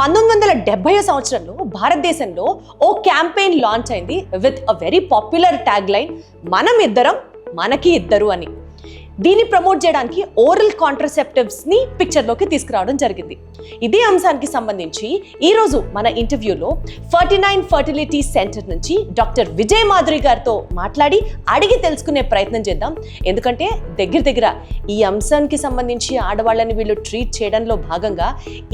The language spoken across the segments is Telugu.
పంతొమ్మిది వందల డెబ్బై సంవత్సరంలో భారతదేశంలో ఓ క్యాంపెయిన్ లాంచ్ అయింది with a very popular tag line మనం ఇద్దరం మనకి ఇద్దరు అని. దీన్ని ప్రమోట్ చేయడానికి ఓరల్ కాంట్రసెప్టివ్స్ని ని పిక్చర్లోకి తీసుకురావడం జరిగింది. ఇదే అంశానికి సంబంధించి ఈ రోజు మన ఇంటర్వ్యూలో ఫర్టీ నైన్ ఫర్టిలిటీ సెంటర్ నుంచి డాక్టర్ విజయ్ మాధురి గారితో మాట్లాడి అడిగి తెలుసుకునే ప్రయత్నం చేద్దాం. ఎందుకంటే దగ్గర దగ్గర ఈ అంశానికి సంబంధించి ఆడవాళ్ళని వీళ్ళు ట్రీట్ చేయడంలో భాగంగా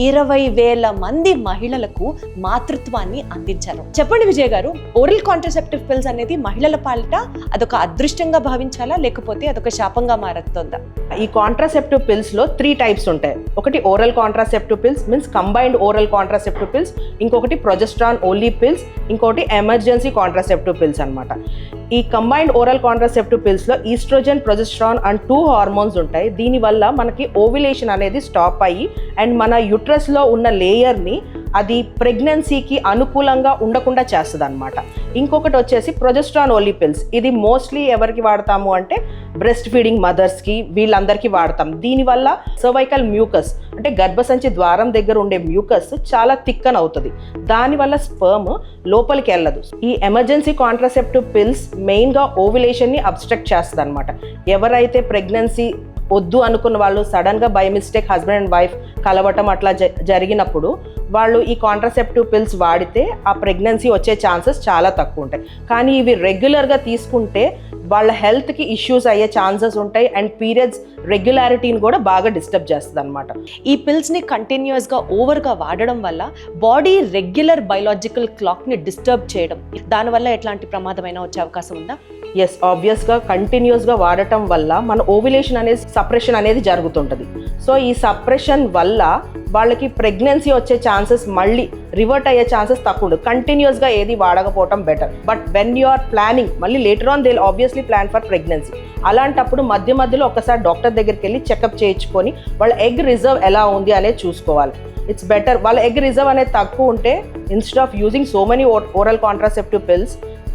ఇరవై వేల మంది మహిళలకు మాతృత్వాన్ని అందించారు. చెప్పండి విజయ్ గారు ఓరల్ కాంట్రసెప్టివ్ పిల్స్ అనేది మహిళల పాలిట అదొక అదృష్టంగా భావించాలా లేకపోతే అదొక శాపంగా మారుతుందా ఈ కాంట్రాసెప్టివ్ పిల్స్లో త్రీ టైప్స్ ఉంటాయి. ఒకటి oral contraceptive pills means combined oral contraceptive pills ఇంకొకటి ప్రొజెస్ట్రాన్ ఓన్లీ పిల్స్ ఇంకొకటి ఎమర్జెన్సీ కాంట్రాసెప్టివ్ పిల్స్ అనమాట ఈ combined oral contraceptive పిల్స్లో oestrogen progesterone and two hormones ఉంటాయి. దీనివల్ల మనకి ఓవిలేషన్ అనేది స్టాప్ అయ్యి అండ్ మన యుట్రస్లో ఉన్న లేయర్ని అది ప్రెగ్నెన్సీకి అనుకూలంగా ఉండకుండా చేస్తుంది అనమాట ఇంకొకటి వచ్చేసి ప్రొజెస్ట్రాన్ ఓన్లీ పిల్స్ ఇది మోస్ట్లీ ఎవరికి వాడతాము అంటే బ్రెస్ట్ ఫీడింగ్ మదర్స్కి వీళ్ళందరికీ వాడతాం. దీనివల్ల సర్వైకల్ మ్యూకస్ అంటే గర్భసంచి ద్వారం దగ్గర ఉండే మ్యూకస్ చాలా థిక్కన్ అవుతుంది దానివల్ల స్పర్మ్ లోపలికి వెళ్ళదు. ఈ ఎమర్జెన్సీ కాంట్రాసెప్టివ్ పిల్స్ మెయిన్గా ఓవిలేషన్ని అబ్స్ట్రక్ట్ చేస్తుంది అనమాట ఎవరైతే ప్రెగ్నెన్సీ వద్దు అనుకున్న వాళ్ళు సడన్గా by mistake husband and wife కలవటం అట్లా జ- జరిగినప్పుడు వాళ్ళు ఈ కాంట్రాసెప్టివ్ పిల్స్ వాడితే ఆ ప్రెగ్నెన్సీ వచ్చే ఛాన్సెస్ చాలా తక్కువ ఉంటాయి. కానీ ఇవి రెగ్యులర్గా తీసుకుంటే వాళ్ళ హెల్త్కి ఇష్యూస్ అయ్యే ఛాన్సెస్ ఉంటాయి అండ్ పీరియడ్స్ రెగ్యులారిటీని కూడా బాగా డిస్టర్బ్ చేస్తుంది అనమాట ఈ పిల్స్ని కంటిన్యూస్గా ఓవర్గా వాడడం వల్ల బాడీ రెగ్యులర్ బయలాజికల్ క్లాక్ని డిస్టర్బ్ చేయడం దానివల్ల ఎట్లాంటి ప్రమాదమైన వచ్చే అవకాశం ఉందా? ఎస్ ఆబ్వియస్గా కంటిన్యూస్గా వాడటం వల్ల మన ఓవిలేషన్ అనేది సప్రెషన్ అనేది జరుగుతుంటుంది. సో ఈ సప్రెషన్ వల్ల వాళ్ళకి ప్రెగ్నెన్సీ వచ్చే ఛాన్సెస్ మళ్ళీ రివర్ట్ అయ్యే ఛాన్సెస్ తక్కువ ఉండదు. కంటిన్యూస్గా ఏది వాడకపోవటం better but when you are planning మళ్ళీ later on they obviously plan for pregnancy అలాంటప్పుడు మధ్య మధ్యలో ఒకసారి డాక్టర్ దగ్గరికి వెళ్ళి చెకప్ చేయించుకొని వాళ్ళ ఎగ్ రిజర్వ్ ఎలా ఉంది అనేది చూసుకోవాలి. ఇట్స్ బెటర్ వాళ్ళ ఎగ్ రిజర్వ్ అనేది తక్కువ ఉంటే instead of using so many oral contraceptive pills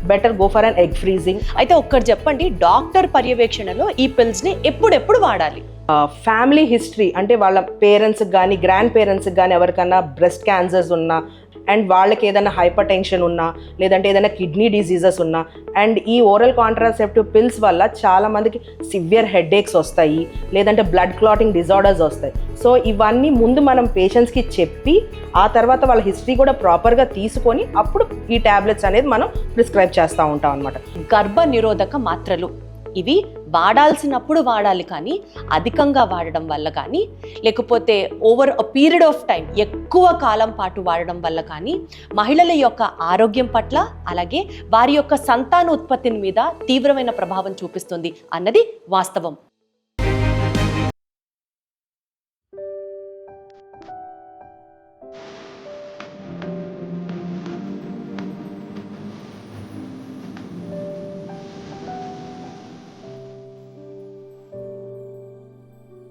better go for an egg freezing. అయితే ఒక్కటి చెప్పండి డాక్టర్ పర్యవేక్షణలో ఈ పిల్స్ని ఎప్పుడెప్పుడు వాడాలి? ఫ్యామిలీ హిస్టరీ అంటే వాళ్ళ పేరెంట్స్కి కానీ గ్రాండ్ పేరెంట్స్కి కానీ ఎవరికైనా బ్రెస్ట్ క్యాన్సర్స్ ఉన్నా అండ్ వాళ్ళకి ఏదైనా హైపర్ టెన్షన్ ఉన్నా లేదంటే ఏదైనా కిడ్నీ డిసీజెస్ ఉన్నా అండ్ ఈ ఓరల్ కాంట్రాసెప్టివ్ పిల్స్ వల్ల చాలా మందికి సివియర్ హెడేక్స్ వస్తాయి లేదంటే బ్లడ్ క్లాటింగ్ డిజార్డర్స్ వస్తాయి. సో ఇవన్నీ ముందు మనం పేషెంట్స్కి చెప్పి ఆ తర్వాత వాళ్ళ హిస్టరీ కూడా ప్రాపర్గా తీసుకొని అప్పుడు ఈ టాబ్లెట్స్ అనేది మనం ప్రిస్క్రైబ్ చేస్తూ ఉంటాం అనమాట గర్భ నిరోధక మాత్రలు. ఇవి వాడాల్సినప్పుడు వాడాలి కానీ అధికంగా వాడడం వల్ల కానీ లేకపోతే over a period of time ఎక్కువ కాలం పాటు వాడడం వల్ల కానీ మహిళల యొక్క ఆరోగ్యం పట్ల అలాగే వారి యొక్క సంతాన ఉత్పత్తిని మీద తీవ్రమైన ప్రభావం చూపిస్తుంది అన్నది వాస్తవం.